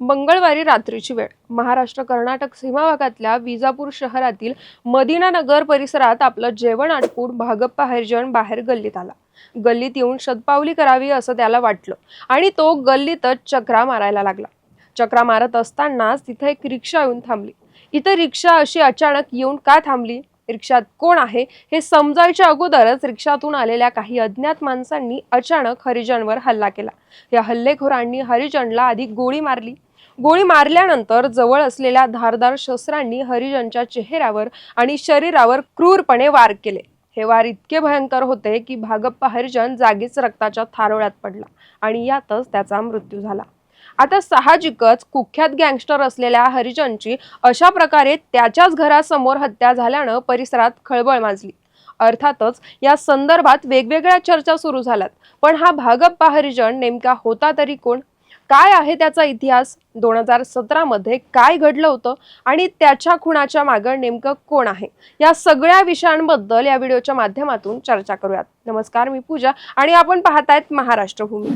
मंगळवारी रात्रीची वेळ. महाराष्ट्र कर्नाटक सीमा भागातल्या विजापूर शहरातील मदिनानगर परिसरात आपलं जेवण आटपून भागप्पा हरिजन बाहेर गल्लीत आला. गल्लीत येऊन शतपावली करावी असं त्याला वाटलं आणि तो गल्लीतच चक्रा मारायला लागला. चक्रा मारत असतानाच तिथे एक रिक्षा येऊन थांबली. इथं रिक्षा अशी अचानक येऊन का थांबली? रिक्षात कोण आहे? हे समजायच्या अगोदरच रिक्षातून आलेल्या काही अज्ञात माणसांनी अचानक हरिजनवर हल्ला केला. या हल्लेखोरांनी हरिजनला आधी गोळी मारली. गोळी मारल्यानंतर जवळ असलेल्या धारदार शस्त्रांनी हरिजनच्या चेहऱ्यावर आणि शरीरावर क्रूरपणे वार केले. हे वार इतके भयंकर होते की भागप्पा हरिजन जागीच रक्ताच्या थारोळ्यात पडला आणि यातच त्याचा मृत्यू झाला. आता साहजिकच कुख्यात गँगस्टर असलेल्या हरिजनची अशा प्रकारे त्याच्याच घरासमोर हत्या झाल्यानं परिसरात खळबळ माजली. अर्थातच या संदर्भात वेगवेगळ्या चर्चा सुरू झाल्यात. पण हा भागप्पा हरिजन नेमका होता तरी कोण? काय आहे त्याचा इतिहास दोन हजार सतरामध्ये काय घडलं होतं? आणि त्याच्या खुणाच्या मागं नेमकं कोण आहे? या सगळ्या विषयांबद्दल या व्हिडिओच्या माध्यमातून चर्चा करूयात. नमस्कार मी पूजा आणि आपण पाहतायत महाराष्ट्रभूमी.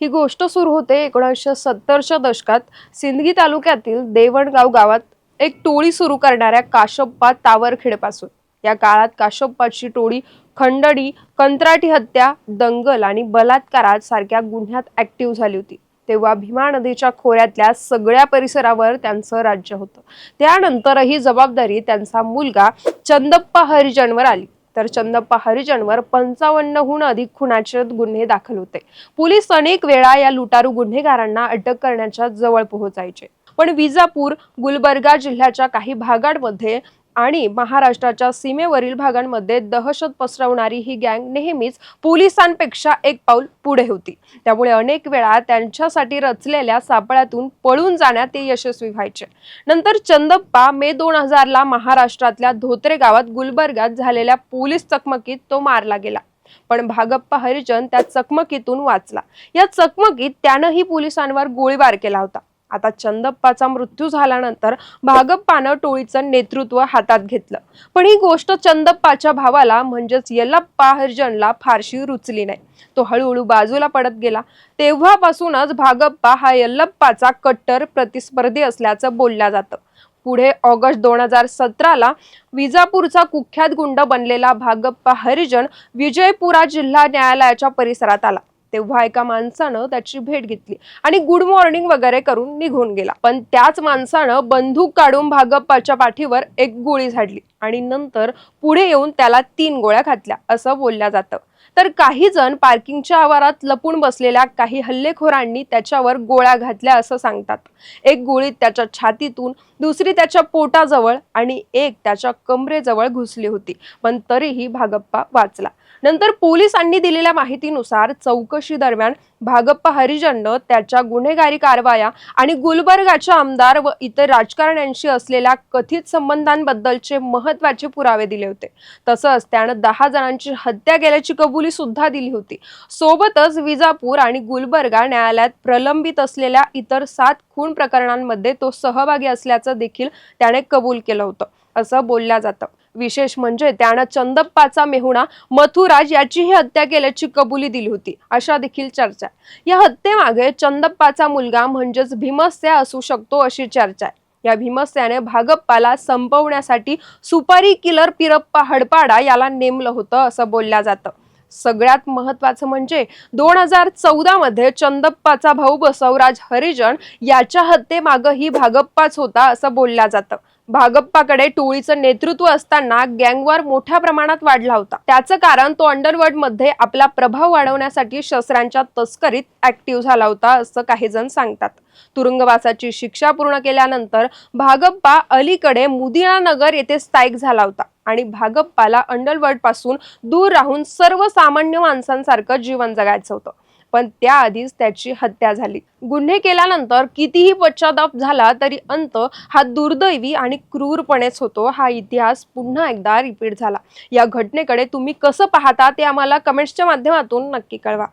ही गोष्ट सुरू होते एकोणीसशे सत्तरच्या दशकात. सिंदगी तालुक्यातील देवणगाव गावात एक टोळी सुरू करणाऱ्या काशप्पा तावरखेडपासून. या काळात काशप्पाची टोळी खंडणी कंत्राटी हत्या दंगल आणि बलात्कारात सारख्या गुन्ह्यात ऍक्टिव्ह झाली होती. तेव्हा भीमा नदीच्या खोऱ्यातल्या सगळ्या परिसरावर त्यांचं राज्य होतं. त्यानंतरही जबाबदारी त्यांचा मुलगा चंदप्पा हरिजनवर आली. तर चंदप्पा हरिजनवर पंचावन्नहून अधिक खुनाचे गुन्हे दाखल होते. पोलीस अनेक वेळा या लुटारू गुन्हेगारांना अटक करण्याच्या जवळ पोहोचायचे. पण विजापूर गुलबर्गा जिल्ह्याच्या काही भागांमध्ये आणि महाराष्ट्राच्या सीमेवरील भागांमध्ये दहशत पसरवणारी ही गँग नेहमीच पोलिसांपेक्षा एक पाऊल पुढे होती. त्यामुळे अनेक वेळा त्यांच्यासाठी रचलेल्या सापळ्यातून पळून जाण्यात ते यशस्वी व्हायचे. नंतर चंदप्पा मे दोन हजारला महाराष्ट्रातल्या धोत्रे गावात गुलबर्गात झालेल्या पोलीस चकमकीत तो मारला गेला. पण भागप्पा हरिजन त्या चकमकीतून वाचला. या चकमकीत त्यानंही पोलिसांवर गोळीबार केला होता. आता चंदप्पाचा मृत्यू झाल्यानंतर भागप्पानं टोळीचं नेतृत्व हातात घेतलं. पण ही गोष्ट चंदप्पाच्या भावाला म्हणजेच यल्लप्पा हरिजनला फारशी रुचली नाही. तो हळूहळू बाजूला पडत गेला. तेव्हापासूनच भागप्पा हा यल्लप्पाचा कट्टर प्रतिस्पर्धी असल्याचं बोलल्या जातं. पुढे ऑगस्ट दोन हजार सतराला विजापूरचा कुख्यात गुंड बनलेला भागप्पा हरिजन विजयपुरा जिल्हा न्यायालयाच्या परिसरात आला. तेव्हा एका माणसानं त्याची भेट घेतली आणि गुड मॉर्निंग वगैरे करून निघून गेला. पण त्याच माणसानं बंदूक काढून भागप्पाच्या पाठीवर एक गोळी झाडली आणि नंतर पुढे येऊन त्याला तीन गोळ्या घातल्या असं बोलल्या जातं. तर काही जण पार्किंगच्या आवारात लपून बसलेल्या काही हल्लेखोरांनी त्याच्यावर गोळ्या घातल्या असं सांगतात. एक गोळी त्याच्या छातीतून दुसरी त्याच्या पोटाजवळ आणि एक त्याच्या कमरेजवळ घुसली होती. पण तरीही भागप्पा वाचला. नंतर पोलिसांनी दिलेल्या माहितीनुसार चौकशी दरम्यान भागप्पा हरिजननं त्याच्या गुन्हेगारी कारवाया आणि गुलबर्गाच्या आमदार व इतर राजकारण्यांशी असलेल्या कथित संबंधांबद्दलचे महत्त्वाचे पुरावे दिले होते. तसंच त्यानं दहा जणांची हत्या केल्याची कबुली सुद्धा दिली होती. सोबतच विजापूर आणि गुलबर्गा न्यायालयात प्रलंबित असलेल्या इतर सात खून प्रकरणांमध्ये तो सहभागी असल्याचं देखील त्याने कबूल केलं होतं असं बोलल्या जातं. विशेष म्हणजे त्यानं चंदप्पाचा मेहुणा मथुराज याचीही हत्या केल्याची कबुली दिली होती. अशा देखील चर्चा या हत्येमागे चंदप्पाचा मुलगा म्हणजेच भीमस्या असू शकतो अशी चर्चा आहे. या भीमस्याने भागप्पाला संपवण्यासाठी सुपारी किलर पिरप्पा हडपाडा याला नेमलं होतं असं बोलल्या जातं. सगळ्यात महत्वाचं म्हणजे दोन हजार चौदा मध्ये चंदप्पाचा भाऊ बसवराज हरिजन याच्या हत्येमागही भागप्पाच होता असं बोलल्या जातं. भागप्पाकडे टोळीचं नेतृत्व असताना गँगवार मोठ्या प्रमाणात वाढला होता. त्याचं कारण तो अंडरवर्ल्डमध्ये आपला प्रभाव वाढवण्यासाठी शस्त्रांच्या तस्करीत ऍक्टिव्ह झाला होता असं काही जण सांगतात. तुरुंगवासाची शिक्षा पूर्ण केल्यानंतर भागप्पा अलीकडे मुदिना नगर येथे स्थायिक झाला होता आणि भागप्पाला अंडरवर्ल्डपासून दूर राहून सर्वसामान्य माणसांसारखं जीवन जगायचं होतं. पण त्याआधीच त्याची हत्या झाली. गुन्हे केल्यानंतर कितीही पश्चाताप झाला तरी अंत हा दुर्दैवी आणि क्रूरपणेच होतो. हा इतिहास पुन्हा एकदा रिपीट झाला. या घटनेकडे तुम्ही कसं पाहता ते आम्हाला कमेंट्सच्या माध्यमातून नक्की कळवा.